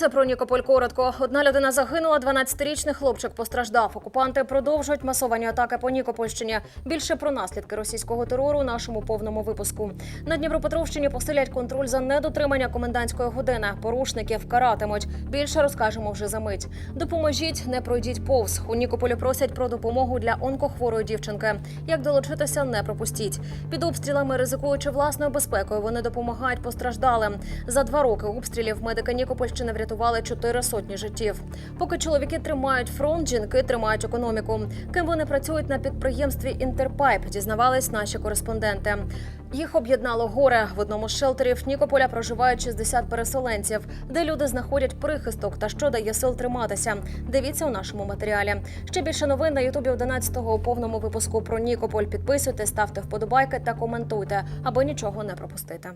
Це про Нікополь коротко. Одна людина загинула, 12-річний хлопчик постраждав. Окупанти продовжують масовані атаки по Нікопольщині. Більше про наслідки російського терору у нашому повному випуску. На Дніпропетровщині посилять контроль за недотримання комендантської години. Порушників каратимуть. Більше розкажемо вже за мить. Допоможіть, не пройдіть повз. У Нікополі просять про допомогу для онкохворої дівчинки. Як долучитися, не пропустіть. Під обстрілами, ризикуючи власною безпекою, вони допомагають постраждалим. За два роки обстрілів медики Нікопольщини врятували чотири сотні життів. Поки чоловіки тримають фронт, жінки тримають економіку. Ким вони працюють на підприємстві Інтерпайп, дізнавались наші кореспонденти. Їх об'єднало горе. В одному з шелтерів Нікополя проживають 60 переселенців, де люди знаходять прихисток та що дає сил триматися. Дивіться у нашому матеріалі. Ще більше новин на Ютубі 11-го у повному випуску про Нікополь. Підписуйтесь, ставте вподобайки та коментуйте, аби нічого не пропустити.